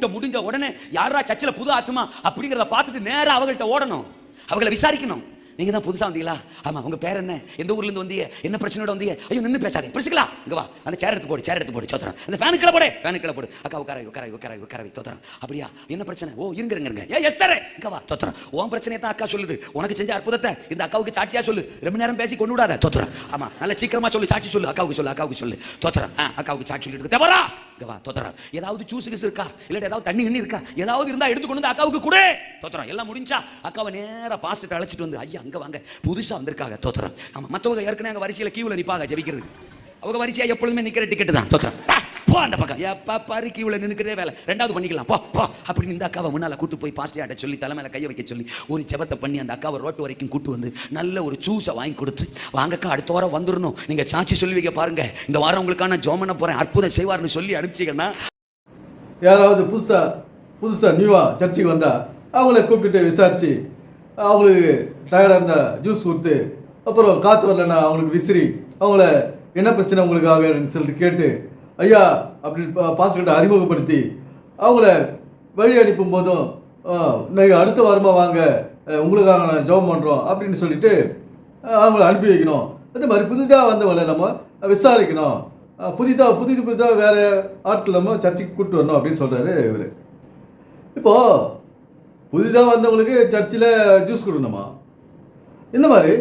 கூட்டம் முடிஞ்ச உடனே யாரா சர்ச்சில் புது ஆத்துமா? அப்படிங்கிறத பார்த்துட்டு நேரா அவங்கள்ட்ட ஓடணும். அவங்களை விசாரிக்கணும். நீங்க தான் புதுசா வந்தீங்களா? ஆமா உங்க பேர் என்ன? எந்த ஊர்ல இருந்து வந்தீங்க? என்ன பிரச்சனையோட வந்தீங்க? ஐயோ நின்னு பேசாதே. பிடிச்சிக்கலாம் இங்க வா. அந்த சேர் எடுத்து போடு சேர் எடுத்து போடு சோத்திரம் அந்த ஃபேனுக்குள்ள போடு. ஃபேனுக்குள்ள போடு. அக்கா உட்கார உட்கார உட்கார உட்கார சோத்திரம் அப்படியா? என்ன பிரச்சனை? ஓ இருங்க இருங்க இருங்க. ஏ எஸ் தரே இங்க வா சோத்திரம் உன் பிரச்சனையை தான் அக்கா சொல்லுது. உனக்கு செஞ்ச அற்புதத்தை இந்த அக்காவுக்கு சாட்சியா சொல்லு. ரொம்ப நேரம் பேசி கொண்டு விடாத. தோத்திரம் ஆமா நல்ல சீக்கிரமா சொல்லு. சாட்சி சொல்லு. அக்காவுக்கு சொல்லு அக்காவுக்கு சொல்லு. தோத்திரம் ஆ அக்காவுக்கு சாட்சி சொல்லிட்டு தவறா? இங்க வா தோத்திரம் ஏதாவது ஜூஸ் கிஸ் இருக்கா? இல்ல ஏதாவது தண்ணி கிண்ணி இருக்கா? ஏதாவது இருந்தா எடுத்து கொண்டு வந்து அக்காவுக்கு கொடு. தோத்திரம் எல்லாம் முடிஞ்சா அக்காவை நேரா பாஸ்ட்டு அழைச்சிட்டு வந்து ஐயா அங்க வாங்க. புதுசா வந்திருக்காங்க. தோத்திரம் ஆமா மத்தவங்க ஏற்கனவே அங்க வரிசையில கியூல நிப்பாங்க ஜெபிக்கிறது. அவங்க வரிசையா எப்பொழுதுமே நிக்கிற டிக்கெட் தான். தோத்திரம் போ அந்த பக்கம். எப்பா பாரு கியூல நின்னுக்கிறதே வேலை. ரெண்டாவது பண்ணிக்கலாம். போ போ. அப்படின்னு இந்த அக்காவை முன்னால கூட்டு போய் பாஸ்டியாட்ட சொல்லி தலைமையில கையை வைக்க சொல்லி ஒரு ஜபத்தை பண்ணி அந்த அக்காவை ரோட்டு வரைக்கும் கூட்டு வந்து நல்ல ஒரு ஜூஸை வாங்கி கொடுத்து வாங்கக்கா அடுத்த வாரம் வந்துடணும் நீங்க சாட்சி சொல்லுவீங்க பாருங்க. இந்த வாரம் உங்களுக்கான ஜோமன போறேன். அற்புதம் செய்வார்னு சொல்லி அனுப்பிச்சிங்கன்னா. யாராவது புதுசாக புதுசாக நியூவாக சர்ச்சைக்கு வந்தால் அவங்கள கூப்பிட்டுட்டு விசாரித்து அவங்களுக்கு டயர்டாக இருந்தால் ஜூஸ் கொடுத்து அப்புறம் காற்று வரலன்னா அவங்களுக்கு விசிறி அவங்கள என்ன பிரச்சனை உங்களுக்கு உங்களுக்காகன்னு சொல்லிட்டு கேட்டு ஐயா அப்படின்னு பாஸ்கிட்ட அறிமுகப்படுத்தி அவங்கள வழி அனுப்பும் போதும் நீங்கள் அடுத்த வாரமாக வாங்க உங்களுக்காக நான் ஜெபம் பண்ணுறோம் அப்படின்னு சொல்லிட்டு அவங்கள அனுப்பி வைக்கணும். அதே மாதிரி புதிதாக வந்தவங்களை நம்ம விசாரிக்கணும். புதிதாக புதிது புதிதாக வேறு ஆட்கள் நம்ம சர்ச்சுக்கு கூப்பிட்டு வரணும் அப்படின்னு சொல்கிறாரு இவர். இப்போது புதிதாக வந்தவங்களுக்கு சர்ச்சில் ஜூஸ் கொடுக்கணுமா? இந்த மாதிரி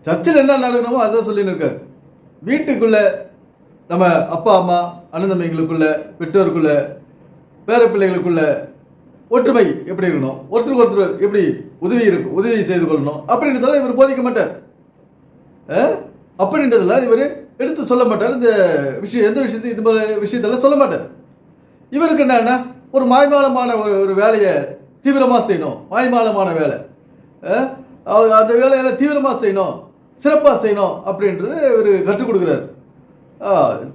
சர்ச்சில் என்ன நடக்கணுமோ அதான் சொல்லின்னு இருக்கார் வீட்டுக்குள்ளே நம்ம அப்பா அம்மா அண்ணன் தம்பிங்களுக்குள்ள பெற்றோருக்குள்ள பேர பிள்ளைகளுக்குள்ள ஒற்றுமை எப்படி இருக்கணும்? ஒருத்தருக்கு ஒருத்தர் எப்படி உதவி இருக்கும் உதவி செய்து கொள்ளணும்? அப்படின்றதெல்லாம் இவர் போதிக்க மாட்டார். அஹ்? அப்படின்றதெல்லாம் இவர் எடுத்து சொல்ல மாட்டார். இந்த விஷயம் எந்த விஷயத்தையும் இது மாதிரி விஷயத்தெல்லாம் சொல்ல மாட்டார். இவருக்கு என்னன்னா ஒரு மாய்மாலமான ஒரு ஒரு வேலையை தீவிரமாக செய்யணும். வாய்மாலமான வேலை. அவர் அந்த வேலையெல்லாம் தீவிரமாக செய்யணும். சிறப்பாக செய்யணும் அப்படின்றது இவர் கற்றுக் கொடுக்குறாரு.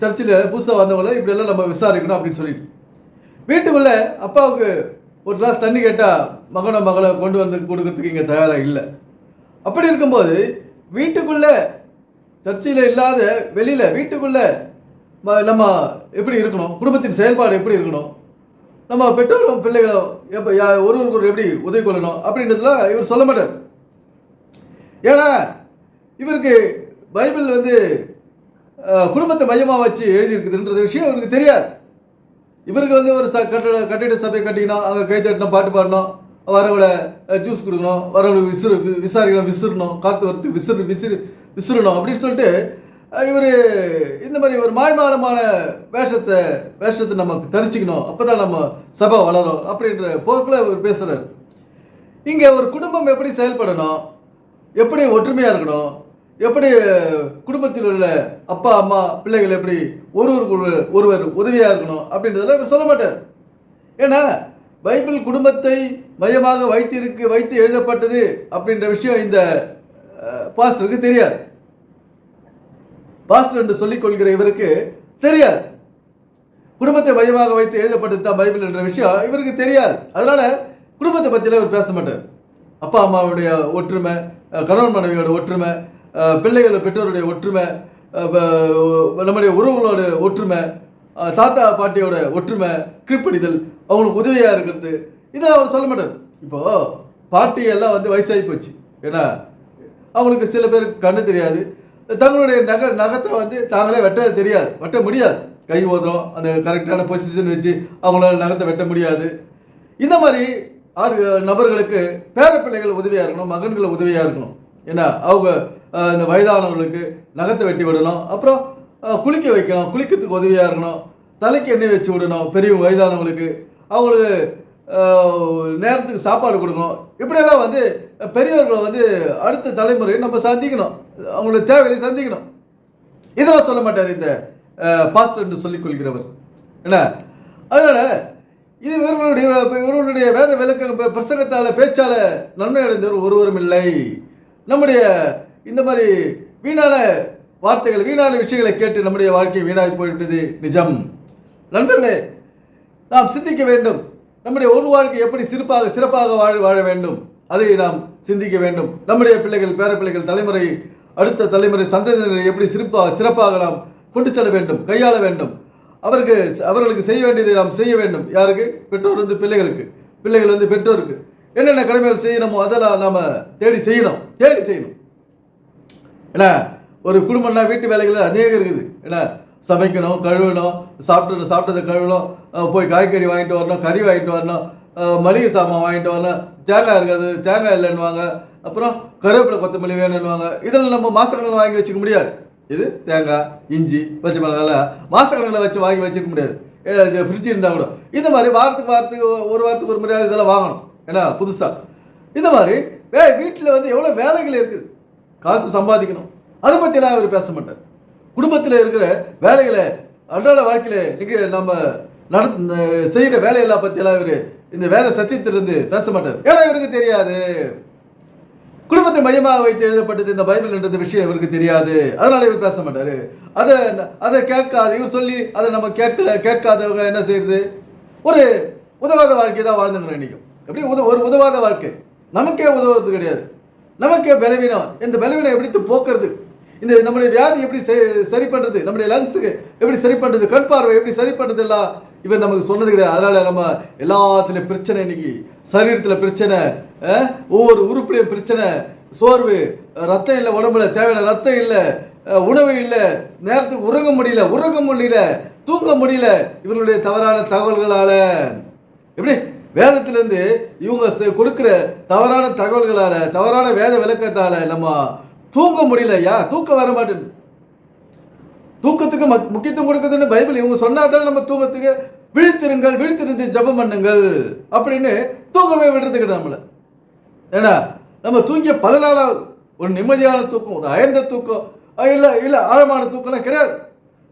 சர்ச்சில் புதுசாக வந்தவங்கள இப்படியெல்லாம் நம்ம விசாரிக்கணும் அப்படின்னு சொல்லிட்டு. வீட்டுக்குள்ளே அப்பாவுக்கு ஒரு கிளாஸ் தண்ணி கேட்டால் மகனை மகளை கொண்டு வந்து கொடுக்கறதுக்கு இங்கே தயாராக இல்லை. அப்படி இருக்கும்போது வீட்டுக்குள்ளே சர்ச்சையில் இல்லாத வெளியில் வீட்டுக்குள்ளே நம்ம எப்படி இருக்கணும்? குடும்பத்தின் செயல்பாடு எப்படி இருக்கணும்? நம்ம பெற்றோரும் பிள்ளைகளும் எப்போ யா- ஒருவருக்கு ஒரு எப்படி உதவி கொள்ளணும்? அப்படின்றதுல இவர் சொல்ல மாட்டார். ஏன்னா இவருக்கு பைபிள் வந்து குடும்பத்தை மையமாக வச்சு எழுதியிருக்குதுன்றது விஷயம் இவருக்கு தெரியாது. இவருக்கு வந்து ஒரு ச கட்டட கட்டிட சபை கட்டிக்கணும் அங்கே கை தட்டணும் பாட்டு பாடணும் வரவளை ஜூஸ் கொடுக்கணும் வரவளை விசிறு வி- விசாரிக்கணும் விசிறணும் காற்று வறுத்து விசிறு விசிறு விசிறணும் அப்படின்னு சொல்லிட்டு இவர் இந்த மாதிரி ஒரு மாய்மாலமான வேஷத்தை வேஷத்தை நமக்கு தரிச்சிக்கணும். அப்போ தான் நம்ம சபை வளரும் அப்படின்ற போக்கில் இவர் பேசுகிறார் இங்கே ஒரு குடும்பம் எப்படி செயல்படணும்? எப்படி ஒற்றுமையாக இருக்கணும்? எப்படி குடும்பத்தில் உள்ள அப்பா அம்மா பிள்ளைகள் எப்படி ஒருவருக்கு ஒருவர் ஒருவர் உதவியாக இருக்கணும் அப்படின்றதெல்லாம் இவர் சொல்ல மாட்டார். ஏன்னா பைபிள் குடும்பத்தை மையமாக வைத்திருக்கு வைத்து எழுதப்பட்டது அப்படின்ற விஷயம் இந்த பாஸ்டருக்கு தெரியாது. பாஸ்டர் என்று சொல்லிக் கொள்கிற இவருக்கு தெரியாது. குடும்பத்தை மையமாக வைத்து எழுதப்பட்டது தான் பைபிள் என்ற விஷயம் இவருக்கு தெரியாது. அதனால குடும்பத்தை பற்றிலாம் இவர் பேச மாட்டார். அப்பா அம்மாவுடைய ஒற்றுமை கணவன் மனைவியோட ஒற்றுமை அஹ் பிள்ளைகள் பெற்றோருடைய ஒற்றுமை நம்முடைய உறவுகளோட ஒற்றுமை தாத்தா பாட்டியோட ஒற்றுமை கீழ்ப்படிதல் அவங்களுக்கு உதவியாக இருக்கிறது. இதெல்லாம் அவர் சொல்ல மாட்டார். இப்போ பாட்டி எல்லாம் வந்து வயசாகி போச்சு. ஏன்னா அவங்களுக்கு சில பேருக்கு கண்ணு தெரியாது. தங்களுடைய நகை நகத்தை வந்து தாங்களே வெட்ட தெரியாது. வெட்ட முடியாது. கை ஓதுறோம் அந்த கரெக்டான பொசிஷன் வச்சு அவங்களால நகத்தை வெட்ட முடியாது. இந்த மாதிரி ஆறு நபர்களுக்கு பேர பிள்ளைகள் உதவியாக இருக்கணும் மகன்கள் உதவியாக இருக்கணும். ஏன்னா அவங்க இந்த வயதானவர்களுக்கு நகத்தை வெட்டி விடணும். அப்புறம் குளிக்க வைக்கணும். குளிக்கிறதுக்கு உதவியாக இருக்கணும். தலைக்கு எண்ணெய் வச்சு விடணும். பெரியவங்க வயதானவங்களுக்கு அவங்களுக்கு நேரத்துக்கு சாப்பாடு கொடுக்கணும். இப்படியெல்லாம் வந்து பெரியவர்களை வந்து அடுத்த தலைமுறையை நம்ம சந்திக்கணும். அவங்களுக்கு தேவையை சந்திக்கணும். இதெல்லாம் சொல்ல மாட்டார் இந்த பாஸ்டர் என்று சொல்லிக் கொள்கிறவர். என்ன? அதனால இது இவர்களுடைய இவர்களுடைய வேத விளக்க பிரசங்கத்தால் பேச்சால நன்மை அடைந்தவர் ஒருவரும் இல்லை. நம்முடைய இந்த மாதிரி வீணான வார்த்தைகள் வீணான விஷயங்களை கேட்டு நம்முடைய வாழ்க்கை வீணாகி போய்விட்டது நிஜம். நண்பர்களே நாம் சிந்திக்க வேண்டும். நம்முடைய ஒரு வாழ்க்கை எப்படி சிறப்பாக சிறப்பாக வாழ வாழ வேண்டும்? அதை நாம் சிந்திக்க வேண்டும். நம்முடைய பிள்ளைகள் பேர பிள்ளைகள் தலைமுறை அடுத்த தலைமுறை சந்ததியினரை எப்படி சிறப்பாக சிறப்பாக நாம் கொண்டு செல்ல வேண்டும் கையாள வேண்டும்? அவருக்கு அவர்களுக்கு செய்ய வேண்டியதை நாம் செய்ய வேண்டும். யாருக்கு? பெற்றோர் வந்து பிள்ளைகளுக்கு. பிள்ளைகள் வந்து பெற்றோருக்கு. என்னென்ன கடமைகள் செய்யணுமோ அதெல்லாம் நாம் தேடி செய்யணும். தேடி செய்யணும். ஏன்னா ஒரு குடும்பம்னா வீட்டு வேலைகள் அநேகம் இருக்குது. ஏன்னா சமைக்கணும் கழுவணும் சாப்பிட்டு சாப்பிட்டதை கழுவணும் போய் காய்கறி வாங்கிட்டு வரணும் கறி வாங்கிட்டு வரணும் மளிகை சாமான் வாங்கிட்டு வரணும். தேங்காய் இருக்காது தேங்காய் இல்லைன்னுவாங்க. அப்புறம் கருவேப்பிலை கொத்தமல்லி வேணும்னுவாங்க. இதெல்லாம் நம்ம மாசக்கணக்கில் வாங்கி வச்சுக்க முடியாது. இது தேங்காய் இஞ்சி பச்சை மிளகாய் மாசக்கணக்கில் வச்சு வாங்கி வச்சுக்க முடியாது. ஏன்னா இது ஃப்ரிட்ஜ் இருந்தால் கூட. இந்த மாதிரி வாரத்துக்கு வாரத்துக்கு ஒரு வாரத்துக்கு ஒரு முறையாக இதெல்லாம் வாங்கணும். ஏன்னா புதுசாக இந்த மாதிரி வே வீட்டில் வந்து எவ்வளோ வேலைகள் இருக்குது. காசு சம்பாதிக்கணும். அதை பற்றிலாம் அவர் பேச மாட்டார். குடும்பத்தில் இருக்கிற வேலைகளை அன்றாட வாழ்க்கையில் இன்னைக்கு நம்ம நட செய்கிற வேலையெல்லாம் பற்றியெல்லாம் இவர் இந்த வேலை சத்தியத்திலிருந்து பேச மாட்டார். ஏன்னா இவருக்கு தெரியாது. குடும்பத்தை மையமாக வைத்து எழுதப்பட்டது இந்த பைபிள் என்ற விஷயம் இவருக்கு தெரியாது. அதனால இவர் பேச மாட்டாரு. அதை அதை கேட்காது. இவர் சொல்லி அதை நம்ம கேட்கல கேட்காதவங்க என்ன செய்யுது ஒரு உதவாத வாழ்க்கை தான் வாழ்ந்துங்கிறோம் இன்னைக்கும் எப்படி? உத ஒரு உதவாத வாழ்க்கை. நமக்கே உதவுறது கிடையாது. நமக்கே பலவீனம். இந்த பலவீனம் எப்படி போக்குறது? இந்த நம்முடைய வியாதி எப்படி செ- சரி பண்ணுறது நம்முடைய லங்ஸுக்கு எப்படி சரி பண்ணுறது கண் பார்வை எப்படி சரி பண்ணுறது எல்லாம் இவர் நமக்கு சொன்னது கிடையாது. அதனால நம்ம எல்லாத்துலேயும் பிரச்சனை இன்னைக்கு சரீரத்தில் பிரச்சனை ஒவ்வொரு உறுப்புலையும் பிரச்சனை. சோர்வு ரத்தம் இல்லை உடம்புல தேவையான ரத்தம் இல்லை உணவு இல்லை நேரத்துக்கு உறங்க முடியல உறங்க முடியல தூங்க முடியல. இவர்களுடைய தவறான தகவல்களால். எப்படி? வேதத்திலேருந்து இவங்க செ- தவறான தகவல்களால் தவறான வேத விளக்கத்தால் நம்ம தூங்க முடியல யா தூக்கம் வர மாட்டேன் தூக்கத்துக்கு மத் முக்கியத்துவம் கொடுக்குதுன்னு பைபிள் இவங்க சொன்னாதான் நம்ம தூக்கத்துக்கு? விழித்திருங்கள் விழித்திருந்து ஜெபம் பண்ணுங்கள் அப்படின்னு தூக்கமே விடுறது கிடையாது நம்மளை ஏன்னா நம்ம தூங்கிய பல நாளாக ஒரு நிம்மதியான தூக்கம் ஒரு அயர்ந்த தூக்கம் இல்லை இல்லை ஆழமான தூக்கம்லாம் கிடையாது.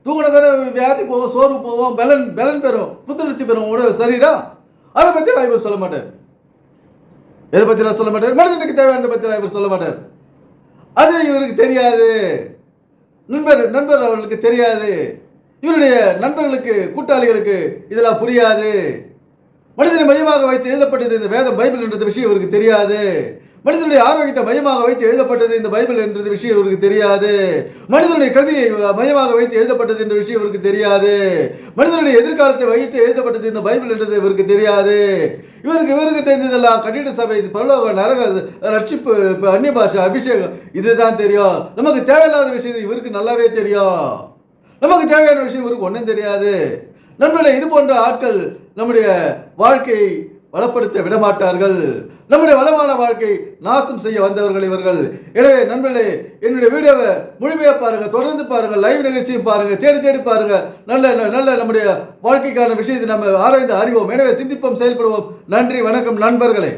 தூங்கின தானே வியாதி போவோம் சோர்வு போவோம் பலன் பலன் பெறும் புத்துணர்ச்சி பெறும் உங்களோட சரீரம் அதை பற்றி நான் இவர் சொல்ல மாட்டார். எதை பற்றி நான் சொல்ல மாட்டார்? மனிதனுக்கு தேவையானதை பற்றி நான் இவர் சொல்ல மாட்டார். அது இவருக்கு தெரியாது. நண்பர் நண்பர் அவர்களுக்கு தெரியாது. இவருடைய நண்பர்களுக்கு கூட்டாளிகளுக்கு இதெல்லாம் புரியாது. மனிதனை மையமாக வைத்து எழுதப்பட்டது இந்த வேதம் பைபிள் என்ற விஷயம் இவருக்கு தெரியாது. மனிதனுடைய ஆரோக்கியத்தை மையமாக வைத்து எழுதப்பட்டது இந்த பைபிள் என்ற விஷயம் இவருக்கு தெரியாது. மனிதனுடைய கல்வியை மையமாக வைத்து எழுதப்பட்டது என்ற விஷயம் இவருக்கு தெரியாது. மனிதனுடைய எதிர்காலத்தை வைத்து எழுதப்பட்டது இந்த பைபிள் என்றது இவருக்கு தெரியாது. இவருக்கு இவருக்கு தெரிந்ததெல்லாம் கட்டிட சபை பரலோக நரக ரட்சிப்பு இப்ப அந்நிய பாஷை அபிஷேகம் இதுதான் தெரியும். நமக்கு தேவையில்லாத விஷயம் இவருக்கு நல்லாவே தெரியும். நமக்கு தேவையான விஷயம் இவருக்கு ஒன்றும் தெரியாது. நண்பர்களே இது போன்ற ஆட்கள் நம்முடைய வாழ்க்கையை வளப்படுத்த விடமாட்டார்கள். நம்முடைய வளமான வாழ்க்கை நாசம் செய்ய வந்தவர்கள் இவர்கள். எனவே நண்பர்களே என்னுடைய வீடியோவை முழுமையாக பாருங்க தொடர்ந்து பாருங்க லைவ் நிகழ்ச்சியும் பாருங்க தேடி தேடி பாருங்க. நல்ல நல்ல நம்முடைய வாழ்க்கைக்கான விஷயத்தை நம்ம ஆராய்ந்து அறிவோம். எனவே சிந்திப்போம் செயல்படுவோம். நன்றி வணக்கம் நண்பர்களே.